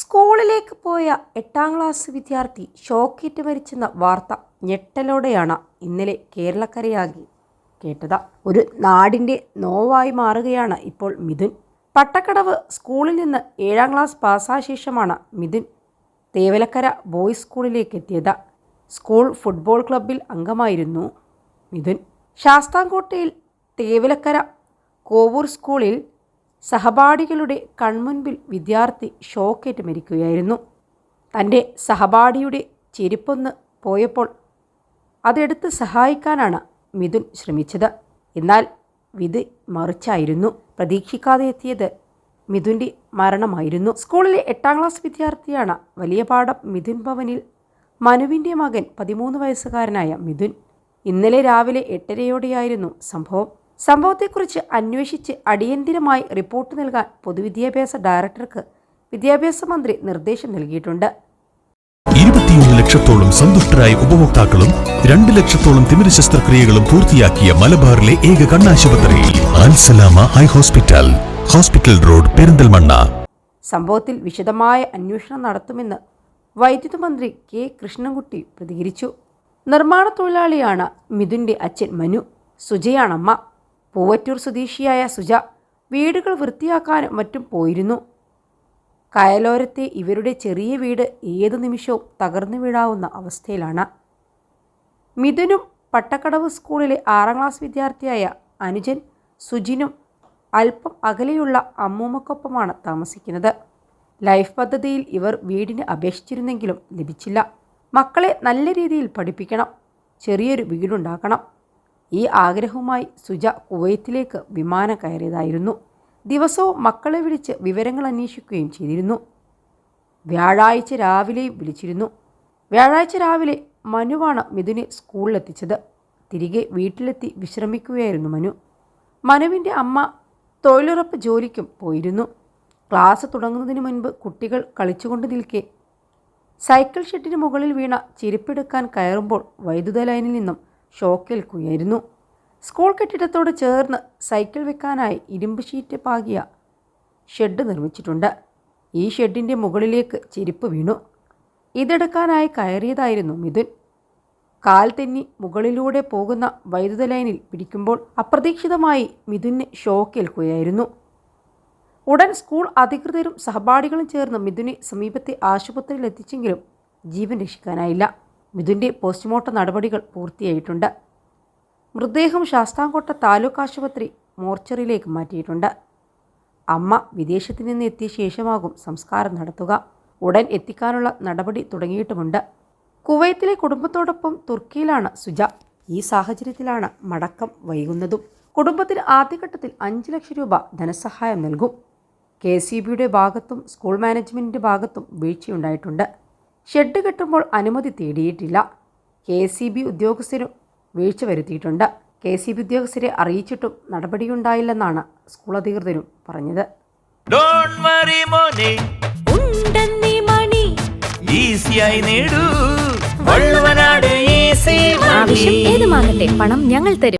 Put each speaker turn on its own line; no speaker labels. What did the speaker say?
സ്കൂളിലേക്ക് പോയ എട്ടാം ക്ലാസ് വിദ്യാർത്ഥി ഷോക്കേറ്റ് മരിച്ചെന്ന വാർത്ത ഞെട്ടലോടെയാണ് ഇന്നലെ കേരളക്കരയാകി കേട്ടത്. ഒരു നാടിന്റെ നോവായി മാറുകയാണ് ഇപ്പോൾ മിഥുൻ. പട്ടക്കടവ് സ്കൂളിൽ നിന്ന് ഏഴാം ക്ലാസ് പാസ്സായ ശേഷമാണ് മിഥുൻ തേവലക്കര ബോയ്സ് സ്കൂളിലേക്ക് എത്തിയത്. സ്കൂൾ ഫുട്ബോൾ ക്ലബിൽ അംഗമായിരുന്നു മിഥുൻ. ശാസ്താംകോട്ടയിൽ തേവലക്കര കോവൂർ സ്കൂളിൽ സഹപാഠികളുടെ കൺമുൻപിൽ വിദ്യാർത്ഥി ഷോക്കേറ്റ് മരിക്കുകയായിരുന്നു. തന്റെ സഹപാഠിയുടെ ചെരുപ്പൊന്ന് പോയപ്പോൾ അതെടുത്ത് സഹായിക്കാനാണ് മിഥുൻ ശ്രമിച്ചത്. എന്നാൽ വിധി മറിച്ചായിരുന്നു. പ്രതീക്ഷിക്കാതെ എത്തിയത് മിഥുന്റെ മരണമായിരുന്നു. സ്കൂളിലെ എട്ടാം ക്ലാസ് വിദ്യാർത്ഥിയാണ് വലിയ പാഠം മിഥുൻ ഭവനിൽ മനുവിന്റെ മകൻ പതിമൂന്ന് വയസ്സുകാരനായ മിഥുൻ. ഇന്നലെ രാവിലെ എട്ടരയോടെയായിരുന്നു സംഭവം. സംഭവത്തെക്കുറിച്ച് അന്വേഷിച്ച് അടിയന്തിരമായി റിപ്പോർട്ട് നൽകാൻ പൊതുവിദ്യാഭ്യാസ ഡയറക്ടർക്ക് വിദ്യാഭ്യാസ മന്ത്രി നിർദ്ദേശം നൽകിയിട്ടുണ്ട്.
ഇരുപത്തിയൊന്ന് ലക്ഷത്തോളം സന്തുഷ്ടരായ ഉപഭോക്താക്കളും രണ്ട് ലക്ഷത്തോളം തിമിര ശസ്ത്രക്രിയകളും പൂർത്തിയാക്കിയ മലബാറിലെ ഏക കണ്ണാശുപത്രി Al Salama eye hospital hospital road Perinthalmanna.
സംഭവത്തിൽ വിശദമായ അന്വേഷണം നടത്തുമെന്ന് വൈദ്യുത മന്ത്രി കെ കൃഷ്ണൻകുട്ടി പ്രതികരിച്ചു. നിർമ്മാണ തൊഴിലാളിയാണ് മിഥുന്റെ അച്ഛൻ മനു സുജയാണമ്മ. പൂവറ്റൂർ സ്വദേശിയായ സുജ വീടുകൾ വൃത്തിയാക്കാനും മറ്റും പോയിരുന്നു. കയലോരത്തെ ഇവരുടെ ചെറിയ വീട് ഏതു നിമിഷവും തകർന്നു വീഴാവുന്ന അവസ്ഥയിലാണ്. മിഥുനും പട്ടക്കടവ് സ്കൂളിലെ ആറാം ക്ലാസ് വിദ്യാർത്ഥിയായ അനുജൻ സുജിനും അല്പം അകലെയുള്ള അമ്മൂമ്മക്കൊപ്പമാണ് താമസിക്കുന്നത്. ലൈഫ് പദ്ധതിയിൽ ഇവർ വീടിന് അപേക്ഷിച്ചിരുന്നെങ്കിലും ലഭിച്ചില്ല. മക്കളെ നല്ല രീതിയിൽ പഠിപ്പിക്കണം ചെറിയൊരു വീടുണ്ടാക്കണം. ഈ ആഗ്രഹവുമായി സുജ കുവൈത്തിലേക്ക് വിമാനം കയറിയതായിരുന്നു. ദിവസവും മക്കളെ വിളിച്ച് വിവരങ്ങൾ അന്വേഷിക്കുകയും ചെയ്തിരുന്നു. വ്യാഴാഴ്ച രാവിലെയും വിളിച്ചിരുന്നു. വ്യാഴാഴ്ച രാവിലെ മനുവാണ് മിഥുനെ സ്കൂളിലെത്തിച്ചത്. തിരികെ വീട്ടിലെത്തി വിശ്രമിക്കുകയായിരുന്നു മനു. മനുവിന്റെ അമ്മ തൊഴിലുറപ്പ് ജോലിക്കും പോയിരുന്നു. ക്ലാസ് തുടങ്ങുന്നതിന് മുൻപ് കുട്ടികൾ കളിച്ചുകൊണ്ട് നിൽക്കെ. സൈക്കിൾ ഷെഡിന് മുകളിൽ വീണ ചെരുപ്പെടുക്കാൻ കയറുമ്പോൾ വൈദ്യുത ലൈനിൽ നിന്നും ഷോക്കേൽക്കുകയായിരുന്നു സ്കൂൾ കെട്ടിടത്തോട് ചേർന്ന് സൈക്കിൾ വെക്കാനായി ഇരുമ്പ് ഷീറ്റ് പാകിയ ഷെഡ് നിർമ്മിച്ചിട്ടുണ്ട്. ഈ ഷെഡിന്റെ മുകളിലേക്ക് ചെരുപ്പ് വീണു. ഇതെടുക്കാനായി കയറിയതായിരുന്നു മിഥുൻ. കാൽ തെന്നി മുകളിലൂടെ പോകുന്ന വൈദ്യുത ലൈനിൽ പിടിക്കുമ്പോൾ അപ്രതീക്ഷിതമായി മിഥുന് ഷോക്കേൽക്കുകയായിരുന്നു. ഉടൻ സ്കൂൾ അധികൃതരും സഹപാഠികളും ചേർന്ന് മിഥുനെ സമീപത്തെ ആശുപത്രിയിൽ എത്തിച്ചെങ്കിലും ജീവൻ രക്ഷിക്കാനായില്ല. മിഥുന്റെ പോസ്റ്റ്മോർട്ടം നടപടികൾ പൂർത്തിയായിട്ടുണ്ട്. മൃതദേഹം ശാസ്താംകോട്ട താലൂക്ക് ആശുപത്രി മോർച്ചറിയിലേക്ക് മാറ്റിയിട്ടുണ്ട്. അമ്മ വിദേശത്ത് നിന്ന് എത്തിയ ശേഷമാകും സംസ്കാരം നടത്തുക. ഉടൻ എത്തിക്കാനുള്ള നടപടി തുടങ്ങിയിട്ടുമുണ്ട്. കുവൈത്തിലെ കുടുംബത്തോടൊപ്പം തുർക്കിയിലാണ് സുജ. ഈ സാഹചര്യത്തിലാണ് മടക്കം വൈകുന്നതും. കുടുംബത്തിന് ആദ്യഘട്ടത്തിൽ അഞ്ച് ലക്ഷം രൂപ ധനസഹായം നൽകും. കെ സി ബിയുടെ ഭാഗത്തും സ്കൂൾ മാനേജ്മെന്റിന്റെ ഭാഗത്തും വീഴ്ചയുണ്ടായിട്ടുണ്ട്. ഷെഡ് കെട്ടുമ്പോൾ അനുമതി തേടിയിട്ടില്ല. കെ സി ബി ഉദ്യോഗസ്ഥരും വീഴ്ച വരുത്തിയിട്ടുണ്ട്. കെ സി ബി ഉദ്യോഗസ്ഥരെ അറിയിച്ചിട്ടും നടപടിയുണ്ടായില്ലെന്നാണ് സ്കൂൾ അധികൃതരും പറഞ്ഞത്.
ഡോൺ വറി മോനെ.
ഉണ്ടെന്നീ മണി.
ഈസിയായി നേടൂ. വള്ളുവനാട് ഈസി
ആവശ്യം ഏതുമാകട്ടെ പണം ഞങ്ങൾ തരും.